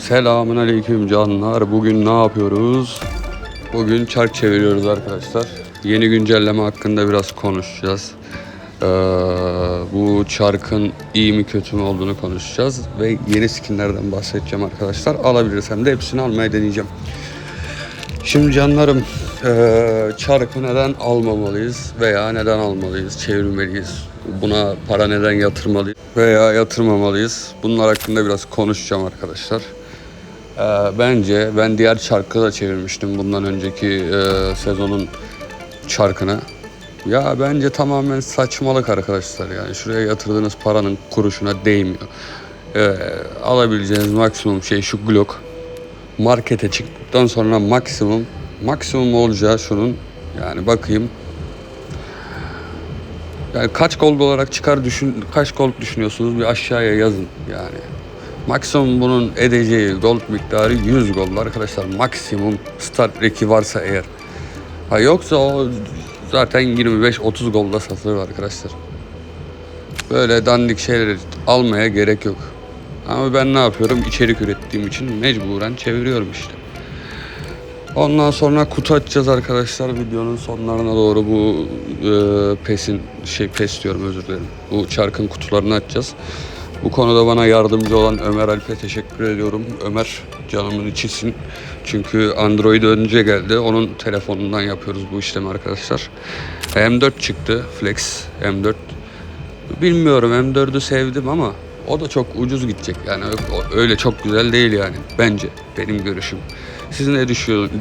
Selamun aleyküm canlar. Bugün ne yapıyoruz? Bugün çark çeviriyoruz arkadaşlar. Yeni güncelleme hakkında biraz konuşacağız. Ee, bu çarkın iyi mi kötü mü olduğunu konuşacağız. Ve yeni skinlerden bahsedeceğim arkadaşlar. Alabilirsem de hepsini almaya deneyeceğim. Şimdi canlarım eee, çarkı neden almamalıyız veya neden almalıyız, çevirmeliyiz? Buna para neden yatırmalıyız veya yatırmamalıyız? Bunlar hakkında biraz konuşacağım arkadaşlar. Eee, bence ben diğer çarkı da çevirmiştim bundan önceki eee, sezonun çarkını. Ya bence tamamen saçmalık arkadaşlar yani şuraya yatırdığınız paranın kuruşuna değmiyor. Eee, alabileceğiniz maksimum şey şu Glock markete çıktıktan sonra maksimum maksimum olacağı şunun yani bakayım yani kaç gold olarak çıkar düşün kaç gold düşünüyorsunuz bir aşağıya yazın yani maksimum bunun edeceği gold miktarı 100 gold arkadaşlar maksimum start reki varsa eğer ha yoksa o zaten 25-30 golda satılır arkadaşlar böyle dandik şeyleri almaya gerek yok ama ben ne yapıyorum? İçerik ürettiğim için mecburen çeviriyorum işte. Ondan sonra kutu açacağız arkadaşlar videonun sonlarına doğru bu e, PES'in şey PES diyorum özür dilerim. Bu çarkın kutularını açacağız. Bu konuda bana yardımcı olan Ömer Alp'e teşekkür ediyorum. Ömer canımın içisin. Çünkü Android önce geldi. Onun telefonundan yapıyoruz bu işlemi arkadaşlar. M4 çıktı. Flex M4. Bilmiyorum M4'ü sevdim ama o da çok ucuz gidecek. Yani öyle çok güzel değil yani bence benim görüşüm. Siz ne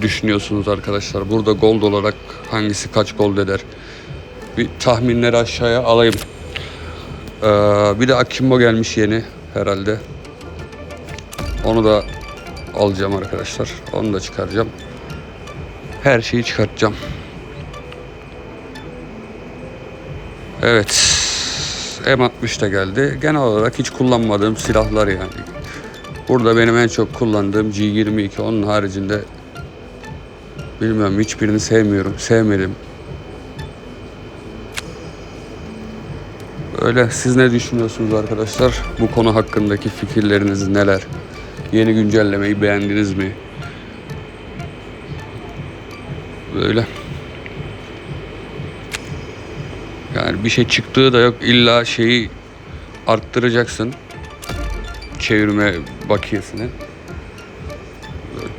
düşünüyorsunuz arkadaşlar? Burada gold olarak hangisi kaç gold eder? Bir tahminleri aşağıya alayım. Ee, bir de Akimbo gelmiş yeni herhalde. Onu da alacağım arkadaşlar. Onu da çıkaracağım. Her şeyi çıkartacağım. Evet. M60 da geldi. Genel olarak hiç kullanmadığım silahlar yani. Burada benim en çok kullandığım G22. Onun haricinde bilmiyorum hiçbirini sevmiyorum. Sevmedim. Öyle siz ne düşünüyorsunuz arkadaşlar? Bu konu hakkındaki fikirleriniz neler? Yeni güncellemeyi beğendiniz mi? Böyle. Yani bir şey çıktığı da yok. İlla şeyi arttıracaksın. Çevirme bakiyesini.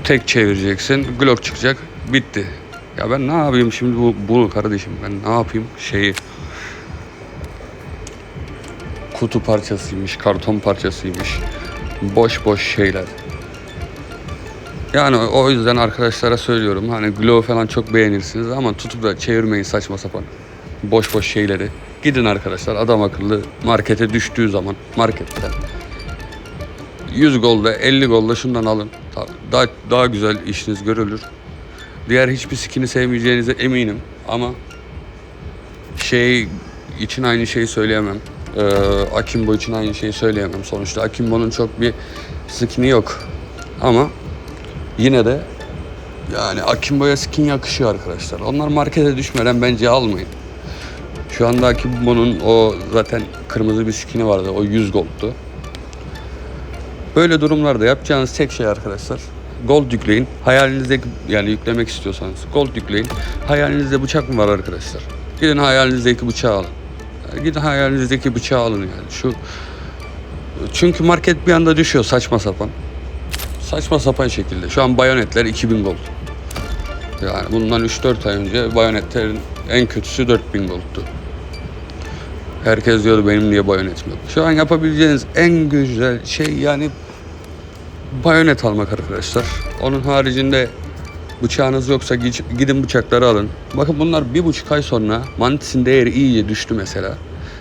Tek çevireceksin. Glock çıkacak. Bitti. Ya ben ne yapayım şimdi bu bunu kardeşim ben ne yapayım şeyi kutu parçasıymış, karton parçasıymış. Boş boş şeyler. Yani o yüzden arkadaşlara söylüyorum hani Glow falan çok beğenirsiniz ama tutup da çevirmeyin saçma sapan boş boş şeyleri. Gidin arkadaşlar adam akıllı markete düştüğü zaman marketten 100 golda 50 golda şundan alın. Daha, daha güzel işiniz görülür. Diğer hiçbir skin'i sevmeyeceğinize eminim ama şey için aynı şeyi söyleyemem. Ee, Akimbo için aynı şeyi söyleyemem. Sonuçta Akimbo'nun çok bir skin'i yok. Ama yine de yani Akimbo'ya skin yakışıyor arkadaşlar. Onlar markete düşmeden bence almayın. Şu anda Akimbo'nun o zaten kırmızı bir skin'i vardı. O 100 gold'tu. Böyle durumlarda yapacağınız tek şey arkadaşlar gold yükleyin. Hayalinizdeki yani yüklemek istiyorsanız gold yükleyin. Hayalinizde bıçak mı var arkadaşlar? Gidin hayalinizdeki bıçağı alın. Gidin hayalinizdeki bıçağı alın yani. Şu çünkü market bir anda düşüyor saçma sapan. Saçma sapan şekilde. Şu an bayonetler 2000 gold. Yani bundan 3-4 ay önce bayonetlerin en kötüsü 4000 gold'tu. Herkes diyordu benim niye bayonetim yok. Şu an yapabileceğiniz en güzel şey yani bayonet almak arkadaşlar. Onun haricinde bıçağınız yoksa gidin bıçakları alın. Bakın bunlar bir buçuk ay sonra mantisin değeri iyice düştü mesela.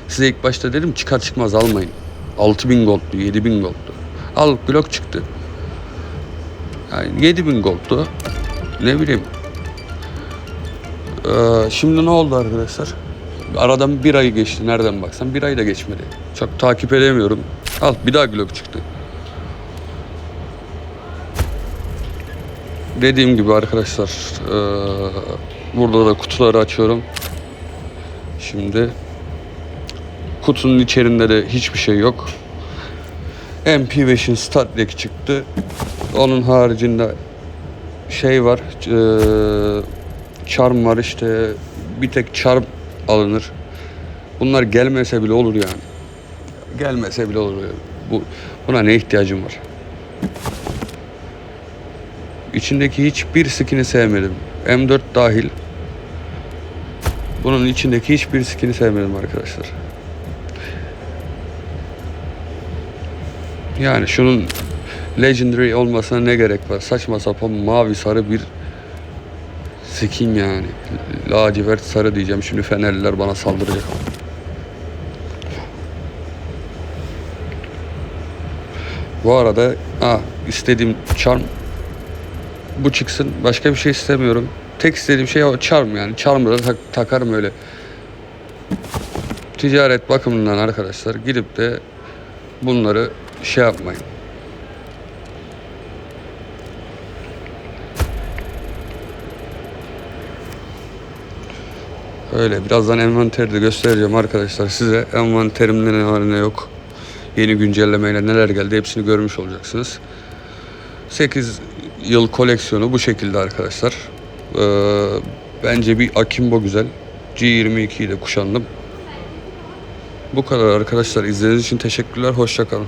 Size ilk başta dedim çıkar çıkmaz almayın. 6000 gold'tu, 7000 gold'tu. Al blok çıktı. Yani 7000 gold'tu. Ne bileyim. Ee, şimdi ne oldu arkadaşlar? Aradan bir ay geçti nereden baksan bir ay da geçmedi. Çok takip edemiyorum. Al bir daha Glock çıktı. Dediğim gibi arkadaşlar eee, burada da kutuları açıyorum. Şimdi kutunun içerisinde de hiçbir şey yok. MP5'in Star Trek çıktı. Onun haricinde şey var. eee, charm var işte. Bir tek charm alınır. Bunlar gelmese bile olur yani. Gelmese bile olur. Bu buna ne ihtiyacım var? İçindeki hiçbir skin'i sevmedim. M4 dahil. Bunun içindeki hiçbir skin'i sevmedim arkadaşlar. Yani şunun Legendary olmasına ne gerek var? Saçma sapan mavi sarı bir skin yani. Lacivert sarı diyeceğim. Şimdi Fenerliler bana saldıracak. Bu arada ah, istediğim charm bu çıksın. Başka bir şey istemiyorum. Tek istediğim şey o charm yani. Charm'ı da tak- takarım öyle. Ticaret bakımından arkadaşlar gidip de bunları şey yapmayın. Öyle birazdan envanteri de göstereceğim arkadaşlar size. Envanterimde ne var ne yok. Yeni güncellemeyle neler geldi hepsini görmüş olacaksınız. 8 yıl koleksiyonu bu şekilde arkadaşlar. Ee, bence bir Akimbo güzel. G22'yi de kuşandım. Bu kadar arkadaşlar. İzlediğiniz için teşekkürler. Hoşça kalın.